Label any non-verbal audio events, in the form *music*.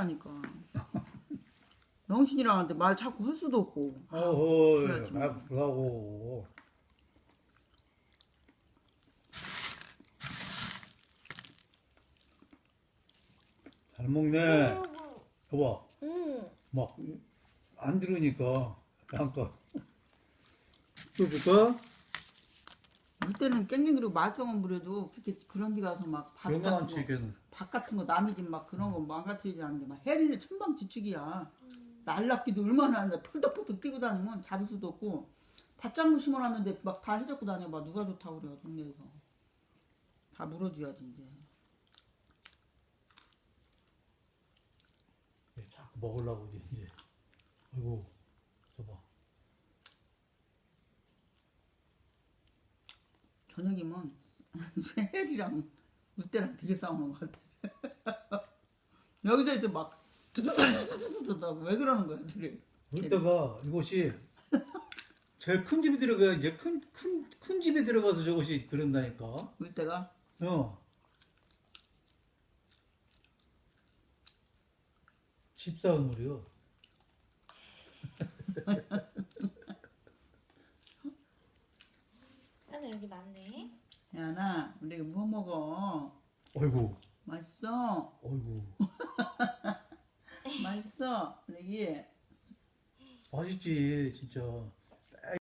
헬이라니까. 명신이라는데 말 자꾸 할 수도 없고. 어허, 그래야지 뭐. 말 불하고. 잘 먹네. 여봐, 응. 막, 안 들으니까. 잠깐. 또 줄까? 이때는 깽깽이로 말썽은 부려도 그렇게 그런 데 가서 막밥 같은 거, 치킨. 밥 같은 거 남의 집 막 그런 거 망가뜨리지 않는데 막 헬리는 천방지축이야. 날락기도 얼마나 하는데 펄떡펄떡 뛰고 다니면 잡을 수도 없고 밭장구 심어놨는데 막 다 해적고 다녀봐 누가 좋다고 그래요 동네에서 다 물어줘야지 이제 예, 자꾸 먹으려고 이제, 이제. 아이고, 저봐. 저녁이면 *laughs* 헬이랑 우때랑 되게 싸우는 것 같아 *laughs* 여기서 이제 막 두두두두두두두 왜 그러는 거야 둘이 이때가 이곳이 제일 큰 집에 들어가야 이제 큰, 큰, 큰 집에 들어가서 저것이 그런다니까. 울 때가 어. 집사음물이요. 나는 여기 많네. 야나 우리 뭐 먹어 어이구, 맛있어 어이구. *laughs* 맛있어 우리 맛있지, 진짜.